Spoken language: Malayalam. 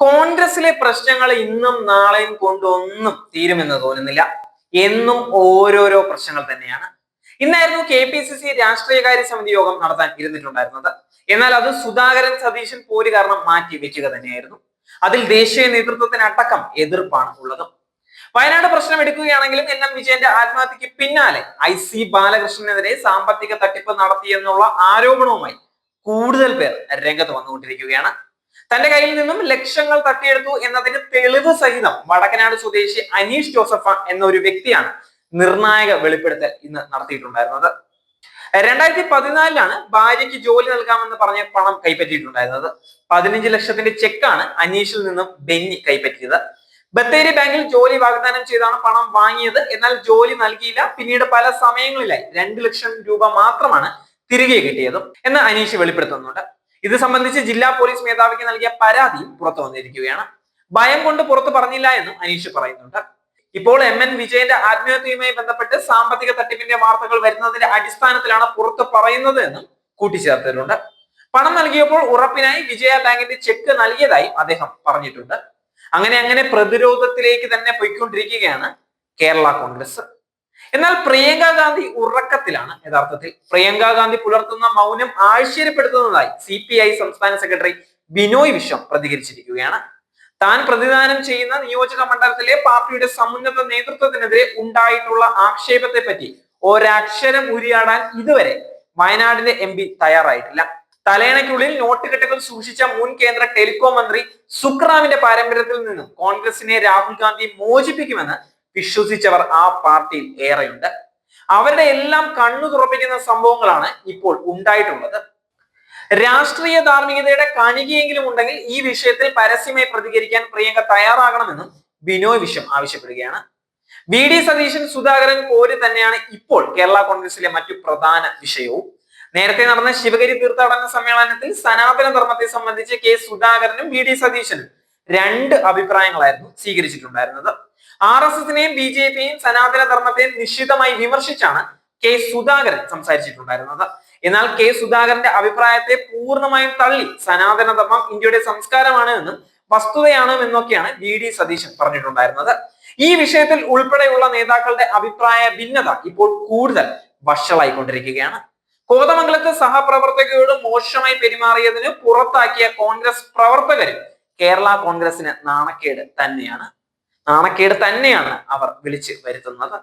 കോൺഗ്രസിലെ പ്രശ്നങ്ങൾ ഇന്നും നാളെയും കൊണ്ടൊന്നും തീരുമെന്ന് തോന്നുന്നില്ല. എന്നും ഓരോരോ പ്രശ്നങ്ങൾ തന്നെയാണ്. ഇന്നായിരുന്നു കെ പി സി സി രാഷ്ട്രീയകാര്യ സമിതി യോഗം നടത്താൻ ഇരുന്നിട്ടുണ്ടായിരുന്നത്. എന്നാൽ അത് സുധാകരൻ സതീശൻ പോര് കാരണം മാറ്റി വെക്കുക തന്നെയായിരുന്നു. അതിൽ ദേശീയ നേതൃത്വത്തിനടക്കം എതിർപ്പാണ് ഉള്ളത്. വയനാട് പ്രശ്നം എടുക്കുകയാണെങ്കിലും എൻ എം വിജയന്റെ ആത്മഹത്യക്ക് പിന്നാലെ ഐ സി ബാലകൃഷ്ണനെതിരെ സാമ്പത്തിക തട്ടിപ്പ് നടത്തിയെന്നുള്ള ആരോപണവുമായി കൂടുതൽ പേർ രംഗത്ത് വന്നുകൊണ്ടിരിക്കുകയാണ്. തന്റെ കയ്യിൽ നിന്നും ലക്ഷങ്ങൾ തട്ടിയെടുത്തു എന്നതിന് തെളിവ് സഹിതം വടക്കനാട് സ്വദേശി അനീഷ് ജോസഫ എന്ന ഒരു വ്യക്തിയാണ് നിർണായക വെളിപ്പെടുത്തൽ ഇന്ന് നടത്തിയിട്ടുണ്ടായിരുന്നത്. രണ്ടായിരത്തി പതിനാലിലാണ് ഭാര്യയ്ക്ക് ജോലി നൽകാമെന്ന് പറഞ്ഞ് പണം കൈപ്പറ്റിയിട്ടുണ്ടായിരുന്നത്. പതിനഞ്ച് ലക്ഷത്തിന്റെ ചെക്കാണ് അനീഷിൽ നിന്നും ബെന്നി കൈപ്പറ്റിയത്. ബത്തേരി ബാങ്കിൽ ജോലി വാഗ്ദാനം ചെയ്താണ് പണം വാങ്ങിയത്. എന്നാൽ ജോലി നൽകിയില്ല. പിന്നീട് പല സമയങ്ങളിലായി രണ്ട് ലക്ഷം രൂപ മാത്രമാണ് തിരികെ കിട്ടിയതും എന്ന് അനീഷ് വെളിപ്പെടുത്തുന്നുണ്ട്. ഇത് സംബന്ധിച്ച് ജില്ലാ പോലീസ് മേധാവിക്ക് നൽകിയ പരാതി പുറത്തു വന്നിരിക്കുകയാണ്. ഭയം കൊണ്ട് പുറത്തു പറഞ്ഞില്ല എന്നും അനീഷ് പറയുന്നുണ്ട്. ഇപ്പോൾ എം എൻ വിജയന്റെ ആത്മഹത്യയുമായി ബന്ധപ്പെട്ട് സാമ്പത്തിക തട്ടിപ്പിന്റെ വാർത്തകൾ വരുന്നതിന്റെ അടിസ്ഥാനത്തിലാണ് പുറത്ത് പറയുന്നത് എന്നും കൂട്ടിച്ചേർത്തിട്ടുണ്ട്. പണം നൽകിയപ്പോൾ ഉറപ്പിനായി വിജയ ബാങ്കിന്റെ ചെക്ക് നൽകിയതായി അദ്ദേഹം പറഞ്ഞിട്ടുണ്ട്. അങ്ങനെ അങ്ങനെ പ്രതിരോധത്തിലേക്ക് തന്നെ പോയിക്കൊണ്ടിരിക്കുകയാണ് കേരള കോൺഗ്രസ്. എന്നാൽ പ്രിയങ്ക ഗാന്ധി ഉറക്കത്തിലാണ് യഥാർത്ഥത്തിൽ. പ്രിയങ്ക ഗാന്ധി പുലർത്തുന്ന മൗനം ആശ്ചര്യപ്പെടുത്തുന്നതായി സി പി ഐ സംസ്ഥാന സെക്രട്ടറി ബിനോയ് വിശ്വം പ്രതികരിച്ചിരിക്കുകയാണ്. താൻ പ്രതിദാനം ചെയ്യുന്ന നിയോജക മണ്ഡലത്തിലെ പാർട്ടിയുടെ സമുന്നത നേതൃത്വത്തിനെതിരെ ഉണ്ടായിട്ടുള്ള ആക്ഷേപത്തെ പറ്റി ഒരക്ഷരം ഉരിയാടാൻ ഇതുവരെ വയനാടിന്റെ എം പി തയ്യാറായിട്ടില്ല. തലേണയ്ക്കുള്ളിൽ നോട്ട് കെട്ടുകൾ സൂക്ഷിച്ച മുൻ കേന്ദ്ര ടെലികോം മന്ത്രി സുക്രാമിന്റെ പാരമ്പര്യത്തിൽ നിന്നും കോൺഗ്രസിനെ രാഹുൽ ഗാന്ധി മോചിപ്പിക്കുമെന്ന് വിശ്വസിച്ചവർ ആ പാർട്ടിയിൽ ഏറെയുണ്ട്. അവരുടെ എല്ലാം കണ്ണു തുറപ്പിക്കുന്ന സംഭവങ്ങളാണ് ഇപ്പോൾ ഉണ്ടായിട്ടുള്ളത്. രാഷ്ട്രീയ ധാർമ്മികതയുടെ കണികയെങ്കിലും ഉണ്ടെങ്കിൽ ഈ വിഷയത്തിൽ പരസ്യമായി പ്രതികരിക്കാൻ പ്രിയങ്ക തയ്യാറാകണമെന്നും ബിനോയ് വിശ്വം ആവശ്യപ്പെടുകയാണ്. വി ഡി സതീശൻ സുധാകരൻ കോരി തന്നെയാണ് ഇപ്പോൾ കേരള കോൺഗ്രസിലെ മറ്റു പ്രധാന വിഷയവും. നേരത്തെ നടന്ന ശിവഗിരി തീർത്ഥാടന സമ്മേളനത്തിൽ സനാതന ധർമ്മത്തെ സംബന്ധിച്ച് കെ സുധാകരനും വി ഡി സതീശനും രണ്ട് അഭിപ്രായങ്ങളായിരുന്നു സ്വീകരിച്ചിട്ടുണ്ടായിരുന്നത്. ആർ എസ് എസിനെയും ബി ജെ പിയെയും സനാതന ധർമ്മത്തെയും നിശ്ചിതമായി വിമർശിച്ചാണ് കെ സുധാകരൻ സംസാരിച്ചിട്ടുണ്ടായിരുന്നത്. എന്നാൽ കെ സുധാകരന്റെ അഭിപ്രായത്തെ പൂർണമായും തള്ളി സനാതന ധർമ്മം ഇന്ത്യയുടെ സംസ്കാരമാണ് എന്നും വസ്തുതയാണ് എന്നൊക്കെയാണ് വി ഡി സതീശൻ പറഞ്ഞിട്ടുണ്ടായിരുന്നത്. ഈ വിഷയത്തിൽ ഉൾപ്പെടെയുള്ള നേതാക്കളുടെ അഭിപ്രായ ഭിന്നത ഇപ്പോൾ കൂടുതൽ വഷളായിക്കൊണ്ടിരിക്കുകയാണ്. കോതമംഗലത്ത് സഹപ്രവർത്തകയോട് മോശമായി പെരുമാറിയതിന് പുറത്താക്കിയ കോൺഗ്രസ് പ്രവർത്തകരും കേരള കോൺഗ്രസിന് നാണക്കേട് തന്നെയാണ്. നാണക്കേട് തന്നെയാണ് അവർ വിളിച്ചു വരുത്തുന്നത്.